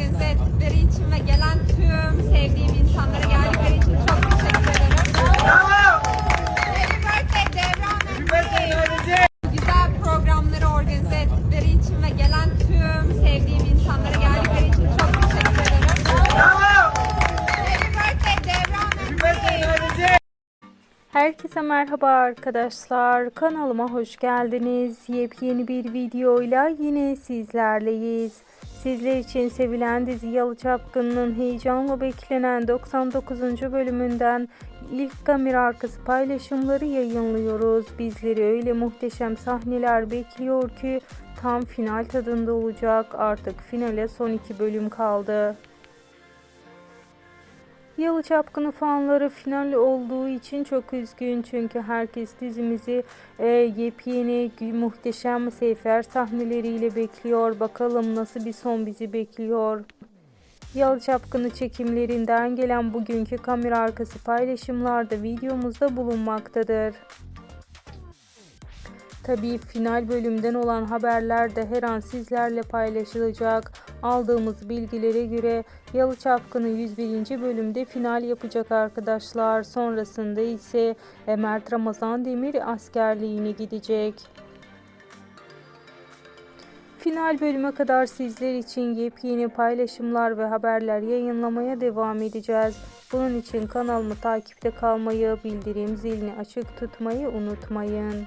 organize ettikleri için ve gelen tüm sevdiğim insanlara geldikleri için çok teşekkür ederim. Happy birthday Devran. Güzel programları organize ettikleri için ve gelen tüm sevdiğim insanlara geldikleri için çok teşekkür ederim. Happy birthday Devran. Herkese merhaba arkadaşlar. Kanalıma hoş geldiniz. Yepyeni bir videoyla yine sizlerleyiz. Sizler için sevilen dizi Yalı Çapkın'ın heyecanla beklenen 99. bölümünden ilk kamera arkası paylaşımları yayınlıyoruz. Bizleri öyle muhteşem sahneler bekliyor ki tam final tadında olacak. Artık finale son iki bölüm kaldı. Yalı Çapkını fanları final olduğu için çok üzgün çünkü herkes dizimizi e, yepyeni muhteşem sefer sahneleriyle bekliyor. Bakalım nasıl bir son bizi bekliyor. Yalı Çapkını çekimlerinden gelen bugünkü kamera arkası paylaşımlarda videomuzda bulunmaktadır. Tabii final bölümden olan haberler de her an sizlerle paylaşılacak. Aldığımız bilgilere göre Yalı Çapkını 101. bölümde final yapacak arkadaşlar. Sonrasında ise Mert Ramazan Demir askerliğine gidecek. Final bölüme kadar sizler için yepyeni paylaşımlar ve haberler yayınlamaya devam edeceğiz. Bunun için kanalımı takipte kalmayı, bildirim zilini açık tutmayı unutmayın.